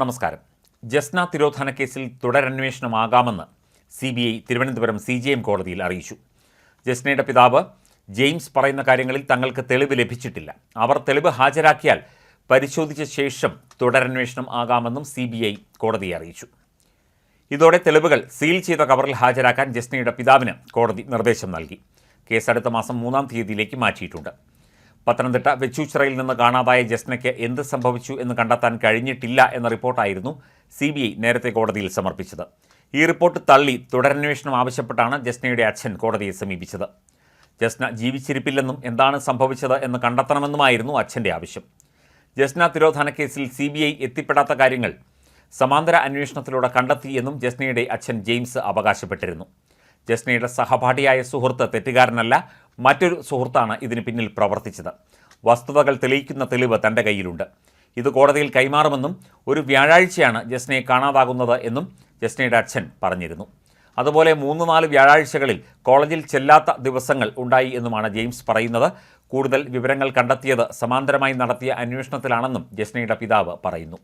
നമസ്കാരം. ജസ്ന തിരോധാന കേസിൽ തുടരന്വേഷണമാകാമെന്ന് C B I Thiruvananthapuram C G M കോടതിയിൽ അറിയിച്ചു. ജസ്നയുടെ പിതാവ് ജെയിംസ് പറയുന്ന കാര്യങ്ങളിൽ തങ്ങൾക്ക് തെളിവ് ലഭിച്ചിട്ടില്ല. അവർ തെളിവ് ഹാജരാക്കിയാൽ പരിശോധിച്ച ശേഷം തുടരന്വേഷണം ആകാമെന്നും സി ബി ഐ കോടതിയെ അറിയിച്ചു. ഇതോടെ തെളിവുകൾ സീൽ ചെയ്ത കവറിൽ ഹാജരാക്കാൻ ജസ്നയുടെ പിതാവിന് കോടതി നിർദ്ദേശം നൽകി. കേസ് അടുത്ത മാസം മൂന്നാം തീയതിയിലേക്ക് മാറ്റിയിട്ടുണ്ട്. പത്തനംതിട്ട വെച്ചൂച്ചിറയിൽ നിന്ന് കാണാതായ ജസ്നയ്ക്ക് എന്ത് സംഭവിച്ചു എന്ന് കണ്ടെത്താൻ കഴിഞ്ഞിട്ടില്ല എന്ന റിപ്പോർട്ടായിരുന്നു സി നേരത്തെ കോടതിയിൽ സമർപ്പിച്ചത്. ഈ റിപ്പോർട്ട് തള്ളി തുടരന്വേഷണം ആവശ്യപ്പെട്ടാണ് ജസ്നയുടെ അച്ഛൻ കോടതിയെ സമീപിച്ചത്. ജസ്ന ജീവിച്ചിരിപ്പില്ലെന്നും എന്താണ് സംഭവിച്ചത് എന്ന് കണ്ടെത്തണമെന്നുമായിരുന്നു അച്ഛന്റെ ആവശ്യം. ജസ്ന തിരോധാന കേസിൽ സി ബി ഐ എത്തിപ്പെടാത്ത കാര്യങ്ങൾ സമാന്തര അന്വേഷണത്തിലൂടെ കണ്ടെത്തിയെന്നും ജസ്നയുടെ അച്ഛൻ ജെയിംസ് അവകാശപ്പെട്ടിരുന്നു. ജസ്നയുടെ സഹപാഠിയായ സുഹൃത്ത് തെറ്റുകാരനല്ല മറ്റൊരു സുഹൃത്താണ് ഇതിന് പിന്നിൽ പ്രവർത്തിച്ചത്. വസ്തുതകൾ തെളിയിക്കുന്ന തെളിവ് തന്റെ കയ്യിലുണ്ട്. ഇത് കോടതിയിൽ കൈമാറുമെന്നും ഒരു വ്യാഴാഴ്ചയാണ് ജസ്നയെ കാണാതാകുന്നത് എന്നും ജസ്നയുടെ അച്ഛൻ പറഞ്ഞിരുന്നു. അതുപോലെ മൂന്ന് നാല് വ്യാഴാഴ്ചകളിൽ കോളേജിൽ ചെല്ലാത്ത ദിവസങ്ങൾ ഉണ്ടായി എന്നുമാണ് ജെയിംസ് പറയുന്നത്. കൂടുതൽ വിവരങ്ങൾ കണ്ടെത്തിയത് സമാന്തരമായി നടത്തിയ അന്വേഷണത്തിലാണെന്നും ജസ്നയുടെ പിതാവ് പറയുന്നു.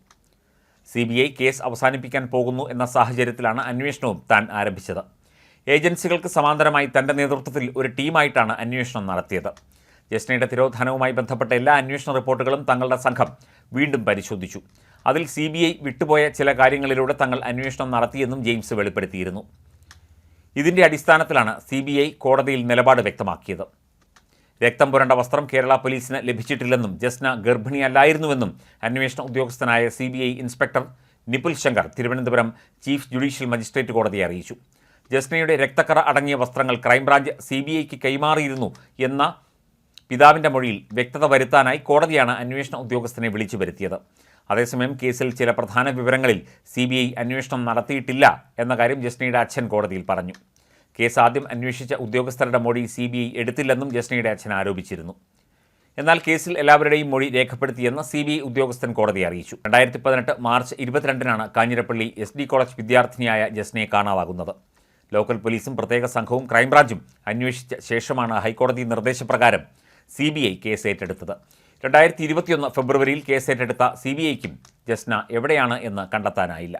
സി കേസ് അവസാനിപ്പിക്കാൻ പോകുന്നു എന്ന സാഹചര്യത്തിലാണ് അന്വേഷണവും താൻ ആരംഭിച്ചത്. ഏജൻസികൾക്ക് സമാന്തരമായി തന്റെ നേതൃത്വത്തിൽ ഒരു ടീമായിട്ടാണ് അന്വേഷണം നടത്തിയത്. ജസ്നയുടെ തിരോധാനവുമായി ബന്ധപ്പെട്ട എല്ലാ അന്വേഷണ റിപ്പോർട്ടുകളും തങ്ങളുടെ സംഘം വീണ്ടും പരിശോധിച്ചു. അതിൽ സി ബി ഐ വിട്ടുപോയ ചില കാര്യങ്ങളിലൂടെ തങ്ങൾ അന്വേഷണം നടത്തിയെന്നും ജെയിംസ് വെളിപ്പെടുത്തിയിരുന്നു. ഇതിന്റെ അടിസ്ഥാനത്തിലാണ് സി ബി ഐ കോടതിയിൽ നിലപാട് വ്യക്തമാക്കിയത്. രക്തം പുരണ്ട വസ്ത്രം കേരള പോലീസിന് ലഭിച്ചിട്ടില്ലെന്നും ജസ്ന ഗർഭിണിയല്ലായിരുന്നുവെന്നും അന്വേഷണ ഉദ്യോഗസ്ഥനായ C B I inspector Nipul Shankar Thiruvananthapuram chief judicial magistrate കോടതിയെ അറിയിച്ചു. ജസ്നയുടെ രക്തക്കറ അടങ്ങിയ വസ്ത്രങ്ങൾ ക്രൈംബ്രാഞ്ച് സി ബി ഐക്ക് കൈമാറിയിരുന്നു എന്ന പിതാവിന്റെ മൊഴിയിൽ വ്യക്തത വരുത്താനായി കോടതിയാണ് അന്വേഷണ ഉദ്യോഗസ്ഥനെ വിളിച്ചു വരുത്തിയത്. അതേസമയം കേസിൽ ചില പ്രധാന വിവരങ്ങളിൽ സി ബി ഐ അന്വേഷണം നടത്തിയിട്ടില്ല എന്ന കാര്യം ജസ്നയുടെ അച്ഛൻ കോടതിയിൽ പറഞ്ഞു. കേസ് ആദ്യം അന്വേഷിച്ച ഉദ്യോഗസ്ഥരുടെ മൊഴി സി ബി ഐ എടുത്തില്ലെന്നും ജസ്നയുടെ അച്ഛൻ ആരോപിച്ചിരുന്നു. എന്നാൽ കേസിൽ എല്ലാവരുടെയും മൊഴി രേഖപ്പെടുത്തിയെന്ന് സി ബി ഐ ഉദ്യോഗസ്ഥൻ കോടതിയെ അറിയിച്ചു. രണ്ടായിരത്തി പതിനെട്ട് മാർച്ച് ഇരുപത്തിരണ്ടിനാണ് കാഞ്ഞിരപ്പള്ളി എസ് ഡി കോളേജ് വിദ്യാർത്ഥിനിയായ ജസ്നയെ കാണാതാകുന്നത്. ലോക്കൽ പോലീസും പ്രത്യേക സംഘവും ക്രൈംബ്രാഞ്ചും അന്വേഷിച്ച ശേഷമാണ് ഹൈക്കോടതി നിർദ്ദേശപ്രകാരം സി ബി ഐ കേസ് ഏറ്റെടുത്തത്. രണ്ടായിരത്തി ഇരുപത്തിയൊന്ന് ഫെബ്രുവരിയിൽ കേസ് ഏറ്റെടുത്ത സി ബി ഐക്കും ജസ്ന എവിടെയാണ് എന്ന് കണ്ടെത്താനായില്ല.